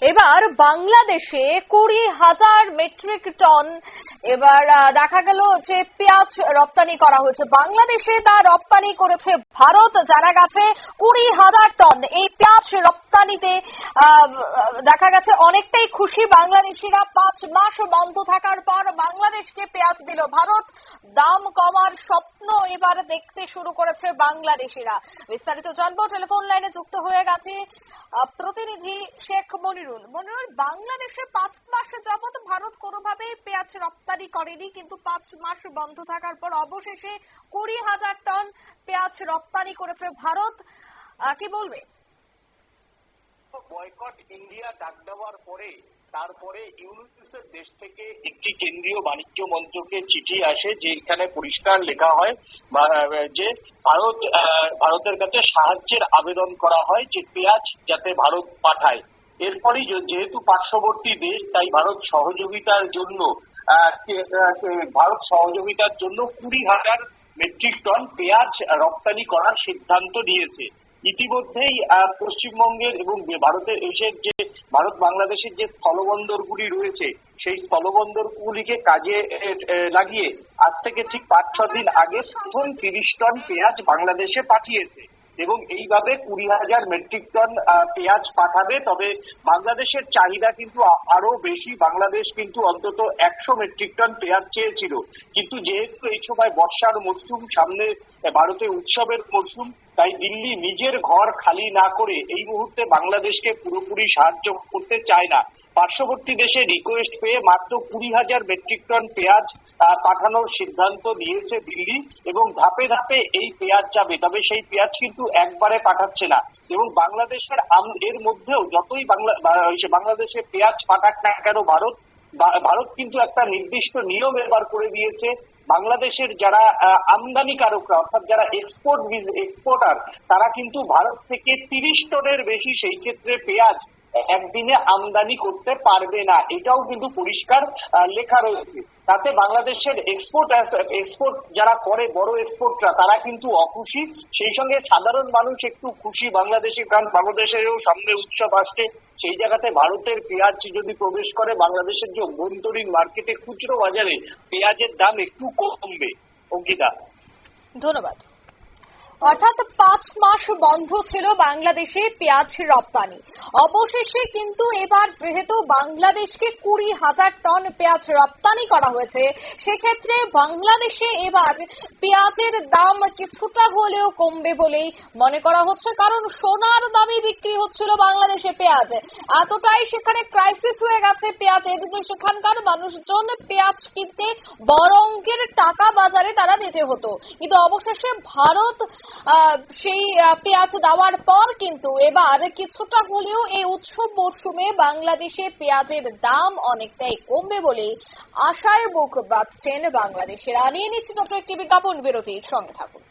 এবার বাংলাদেশে কুড়ি হাজার মেট্রিক টন, এবার দেখা গেল যে পেঁয়াজ রপ্তানি করা হয়েছে। বাংলাদেশে তা রপ্তানি করেছে ভারত, জানা গেছে কুড়ি হাজার টন। এই পেঁয়াজ রপ্তানিতে আহ, দেখা গেছে অনেকটাই খুশি বাংলাদেশিরা। পাঁচ মাস বন্ধ থাকার পর বাংলাদেশকে পেঁয়াজ দিল ভারত। দাম কমার স্বপ্ন এবার দেখতে শুরু করেছে বাংলাদেশিরা। বিস্তারিত জানব। টেলিফোন লাইনে যুক্ত হয়ে গেছে প্রতিনিধি শেখ মনিরুল। মনিরুল বাংলাদেশে পাঁচ মাস যাবত ভারত কোনোভাবেই পেঁয়াজ রপ্তানি করেনি কিন্তু পাঁচ মাস বন্ধ থাকার পর অবশেষে কুড়ি হাজার টন পেঁয়াজ রপ্তানি করেছে ভারত। কি বলবে? বয়কট ইন্ডিয়া ডাক দেওয়ার পরে, তারপরে ইউনিসেফের দেশ থেকে একটি কেন্দ্রীয় বাণিজ্য মন্ত্রকে চিঠি আসে যে এখানে পরিষ্কার লেখা হয় যে ভারত ভারতের কাছে সাহায্যের আবেদন করা হয় যে পেঁয়াজ যাতে ভারত পাঠায়। এরপরই যেহেতু পার্শ্ববর্তী দেশ, তাই ভারত সহযোগিতার জন্য ভারত সহযোগিতার জন্য কুড়ি হাজার মেট্রিক টন পেঁয়াজ রপ্তানি করার সিদ্ধান্ত নিয়েছে। ইতিমধ্যেই পশ্চিমবঙ্গের এবং ভারতের এসে যে, ভারত বাংলাদেশের যে স্থলবন্দরগুলি রয়েছে, সেই স্থলবন্দর গুলিকে কাজে লাগিয়ে আজ থেকে ঠিক পাঁচ ছ দিন আগে প্রথম তিরিশ টন পেঁয়াজ বাংলাদেশে পাঠিয়েছে। এবং এইভাবে কুড়ি হাজার মেট্রিক টন পেঁয়াজ পাঠাবে। তবে বাংলাদেশের চাহিদা কিন্তু আরও বেশি। বাংলাদেশ কিন্তু অন্তত একশো মেট্রিক টন পেঁয়াজ চেয়েছিল। কিন্তু যেহেতু এই সময় বর্ষার মরশুম সামনে ভারতে উৎসবের মরশুম তাই দিল্লি নিজের ঘর খালি না করে এই মুহূর্তে বাংলাদেশকে পুরোপুরি সাহায্য করতে চায় না। পার্শ্ববর্তী দেশে রিকোয়েস্ট পেয়ে মাত্র কুড়ি হাজার মেট্রিক টন পেঁয়াজ পাঠানোর সিদ্ধান্ত নিয়েছে দিল্লি এবং ধাপে ধাপে এই পেঁয়াজ যাবে। তবে সেই পেঁয়াজ কিন্তু একবারে পাঠাচ্ছে না। এবং বাংলাদেশের এর মধ্যেও যতই বাংলা বাংলাদেশে পেঁয়াজ পাঠাক না কেন, ভারত ভারত কিন্তু একটা নির্দিষ্ট নিয়ম এবার করে দিয়েছে। বাংলাদেশের যারা আমদানিকারকরা অর্থাৎ যারা এক্সপোর্ট এক্সপোর্টার তারা কিন্তু ভারত থেকে তিরিশ টনের বেশি সেই ক্ষেত্রে পেঁয়াজ একদিনে আমদানি করতে পারবে না। এটাও কিন্তু পরিষ্কার লেখা রয়েছে। তাতে বাংলাদেশের এক্সপোর্ট এক্সপোর্ট যারা করে, বড় এক্সপোর্টরা তারা কিন্তু অখুশি। সেই সঙ্গে সাধারণ মানুষ একটু খুশি। বাংলাদেশি কারণ বাংলাদেশেরও সামনে উৎসব আসছে। সেই জায়গাতে ভারতের পেঁয়াজ যদি প্রবেশ করে, বাংলাদেশের যে অভ্যন্তরীণ মার্কেটে খুচরো বাজারে, পেঁয়াজের দাম একটু কমবে। অঙ্কিতা। ধন্যবাদ। অর্থাৎ পাঁচ মাস বন্ধ ছিল বাংলাদেশে পেঁয়াজ রপ্তানি। অবশেষে কিন্তু এবার যেহেতু বাংলাদেশকে কুড়ি হাজার টন পেঁয়াজ রপ্তানি করা হয়েছে, সেক্ষেত্রে বাংলাদেশে এবার পেঁয়াজের দাম কিছুটা হলেও কমবে বলেই মনে করা হচ্ছে, কারণ সোনার দামে বিক্রি হচ্ছিল বাংলাদেশে পেঁয়াজ। এতটাই সেখানে ক্রাইসিস হয়ে গেছে পেঁয়াজের যে সেখানকার মানুষজন পেঁয়াজ কিনতে বড় অঙ্কের টাকা বাজারে তারা দিতে হতো। কিন্তু অবশেষে ভারত সেই পেঁয়াজ দেওয়ার পর কিন্তু এবার কিছুটা হলেও এই উৎসব মরশুমে বাংলাদেশে পেঁয়াজের দাম অনেকটাই কমবে বলে আশায় বুক বাঁধছেন বাংলাদেশের আনিয়ে নিচ্ছে ছোট্ট একটি বিজ্ঞাপন বিরতির সঙ্গে থাকুন।